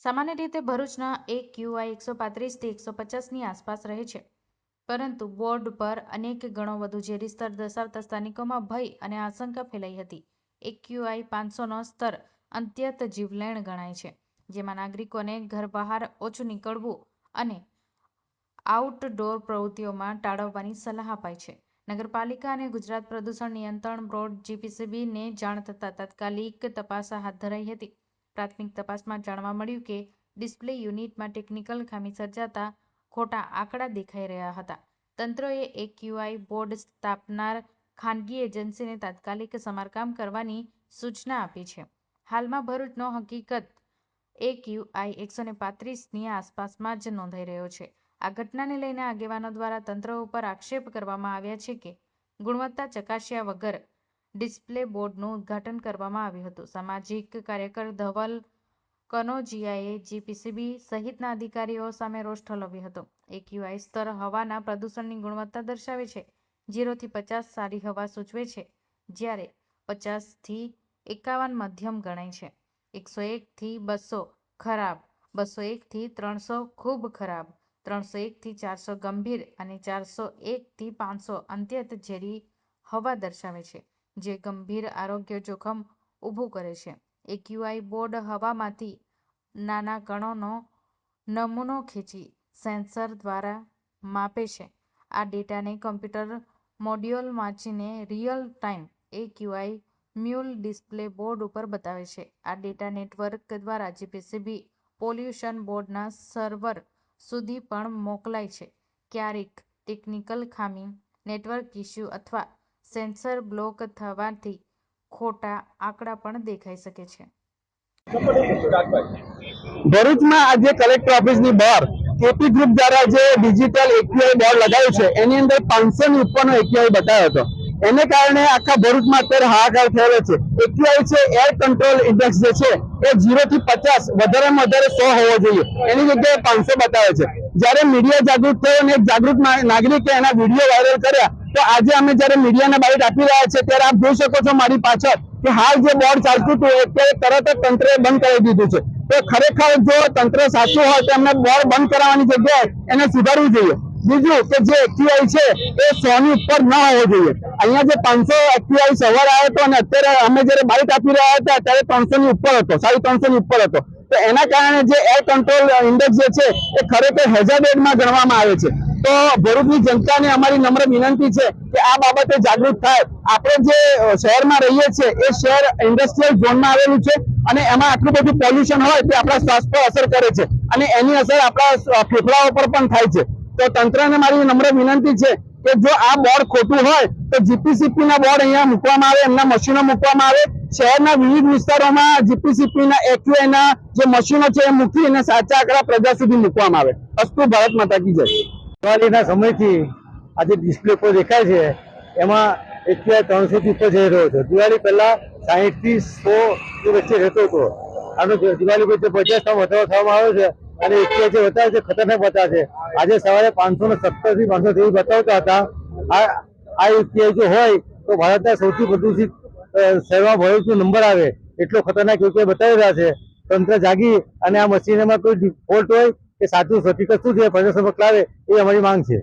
સામાન્ય રીતે ભરૂચના એક ક્યુઆઈ એકસો પાંત્રીસથી એકસો પચાસની આસપાસ રહે છે. પરંતુ બોર્ડ પર અનેક ગણો વધુ ઝેરી સ્તર દર્શાવતા સ્થાનિકોમાં ભય અને આશંકા ફેલાઈ હતી. એક ક્યુઆઈ પાંચસોનો સ્તર અત્યંત જીવલેણ ગણાય છે, જેમાં નાગરિકોને ઘર બહાર ઓછું નીકળવું અને આઉટડોર પ્રવૃત્તિઓમાં ટાળવવાની સલાહ અપાઈ છે. નગરપાલિકા અને ગુજરાત પ્રદૂષણ નિયંત્રણ બોર્ડ જીપીસીબીને જાણ થતાં તાત્કાલિક તપાસ હાથ ધરાઈ હતી. પ્રાથમિક તપાસમાં જાણવા મળ્યું કે ડિસ્પ્લે યુનિટમાં ટેકનિકલ ખામી સર્જાતા ખોટા આંકડા દેખાઈ રહ્યા હતા. તંત્રએ એક ક્યુઆઈ બોર્ડ સ્થાપનાર ખાનગી એજન્સીને તાત્કાલિક સમારકામ કરવાની સૂચના આપી છે. હાલમાં ભરૂચનો હકીકત એક ક્યુઆઈ એકસો ને પાંત્રીસની આસપાસમાં જ નોંધાઈ રહ્યો છે. આ ઘટનાને લઈને આગેવાનો દ્વારા તંત્ર ઉપર આક્ષેપ કરવામાં આવ્યા છે કે ગુણવત્તા ચકાસ્યા વગર ડિસ્પ્લે બોર્ડનું ઉદ્ઘાટન કરવામાં આવ્યું હતું. સામાજિક કાર્યકર ધવલ કનોજિયાએ જીપીસીબી સહિતના અધિકારીઓ સામે રોષ ઠલવ્યો હતો. એક્યુઆઈ સ્તર હવાના પ્રદૂષણની ગુણવત્તા દર્શાવે છે. ઝીરોથી પચાસ સારી હવા સૂચવે છે, જ્યારે પચાસથી એકાવન મધ્યમ ગણાય છે. એકસો એકથી બસો ખરાબ, બસો એકથી ત્રણસો ખૂબ ખરાબ, ત્રણસો એકથી ચારસો ગંભીર અને ચારસો એકથી પાંચસો અત્યંત ઝેરી હવા દર્શાવે છે. જે ગંભીર આરોગ્ય જોખમ ઊભું કરે છે. એક્યુઆઈ બોર્ડ હવામાંથી નાના કણોનો નમૂનો ખેંચી સેન્સર દ્વારા માપે છે. આ ડેટાને કમ્પ્યુટર મોડ્યુલ વાંચીને રિયલ ટાઈમ એક્યુઆઈ મ્યુલ ડિસ્પ્લે બોર્ડ ઉપર બતાવે છે. આ ડેટા નેટવર્ક દ્વારા જીપીસીબી પોલ્યુશન બોર્ડના સર્વર સુધી પણ મોકલાય છે. ક્યારેક ટેકનિકલ ખામી, નેટવર્ક ઇસ્યુ અથવા સેન્સર બ્લોક થવાથી ખોટા આંકડા પણ દેખાઈ શકે છે. ભરૂચમાં આજે કલેક્ટર ઓફિસની બહાર કેપી ગ્રુપ દ્વારા જે ડિજિટલ એપીઆઈ બોર્ડ લગાવ્યું છે, એની અંદર પાંચસો ની ઉપરનો એપીઆઈ બતાવ્યો હતો. એને કારણે આખા ભરૂચમાં અત્યારે હાહાકાર થયેલો છે. એપીઆઈ છે, એર કંટ્રોલ ઇન્ડેક્સ જે છે, એ જીરો થી પચાસ, વધારેમાં વધારે સો હોવો જોઈએ. એની જગ્યાએ પાંચસો બતાવે છે. જ્યારે મીડિયા જાગૃત થયો અને એક જાગૃત નાગરિકે એના વીડિયો વાયરલ કર્યા તો આજે અમે જ્યારે મીડિયાને બાઇટ આપી રહ્યા છે ત્યારે આપ જોઈ શકો છો મારી પાછળ કે હાલ જે બોર્ડ ચાલતું હતું અત્યારે તરત જ તંત્રએ બંધ કરી દીધું છે. તો ખરેખર જો તંત્ર સાચું હોય તો એમને બોર્ડ બંધ કરાવવાની જગ્યાએ એને સુધારવું જોઈએ. બીજું કે જે એક્યુઆઈ છે, એ સોની ઉપર ન હોવો જોઈએ. અહીંયા જે પાંચસો એક્યુઆઈ સવાર આવ્યો હતો અને અત્યારે અમે જયારે બાઇટ આપી રહ્યા હતા, ત્યારે ત્રણસો ઉપર હતો, સાડી ત્રણસો ઉપર હતો. તો એના કારણે જે એર કંટ્રોલ ઇન્ડેક્સ જે છે, એ ખરેખર હેઝાબેડમાં ગણવામાં આવે છે. તો ભરૂચની જનતાને અમારી નમ્ર વિનંતી છે કે આ બાબતે જાગૃત થાય. આપણે જે શહેરમાં રહીએ છીએ, એ શહેર ઇન્ડસ્ટ્રીયલ ઝોનમાં આવેલું છે અને એમાં આટલું બધું પોલ્યુશન હોય તે આપણા સ્વાસ્થ્ય પર અસર કરે છે અને એની અસર આપણા ફેફડાઓ પર પણ થાય છે. તો તંત્રને મારી નમ્ર વિનંતી છે કે જો આ બોર્ડ ખોટું હોય તો જીપીસીપી ના બોર્ડ અહીંયા મૂકવામાં આવે, એમના મશીનો મૂકવામાં આવે. શહેરના વિવિધ વિસ્તારોમાં જીપીસીપી ના એક્યુઆઈ ના જે મશીનો છે એ મૂકી અને સાચા આંકડા પ્રજા સુધી મૂકવામાં આવે. અસ્તુ ભારત માતા કી જય. દિવાળીના સમયથી આજે ડિસ્પ્લે પર દેખાય છે, એમાં એક ત્રણસો થી ઉપર જઈ રહ્યો છે. દિવાળી પહેલા સાહીઠથી સો વચ્ચે રહેતો હતો. આનો દિવાળી પછી પચાસ ટકા વધારો થવામાં આવ્યો છે અને એક જે બતાવે છે, ખતરનાક બતાવે છે. આજે સવારે પાંચસો ને સત્તરથી પાંચસો જેવી બતાવતા હતા. આ આ એક્યુઆઈ જો હોય, તો ભારતના સૌથી પ્રદૂષિત શહેરમાં ભરૂચનો નંબર આવે, એટલો ખતરનાક યુપીઆઈ બતાવી રહ્યા છે. તંત્ર જાગી અને આ મશીનમાં કોઈ ફોલ્ટ હોય કે સાચું હકીકત શું છે? પ્રદર્શન લાવે એ અમારી માંગ છે.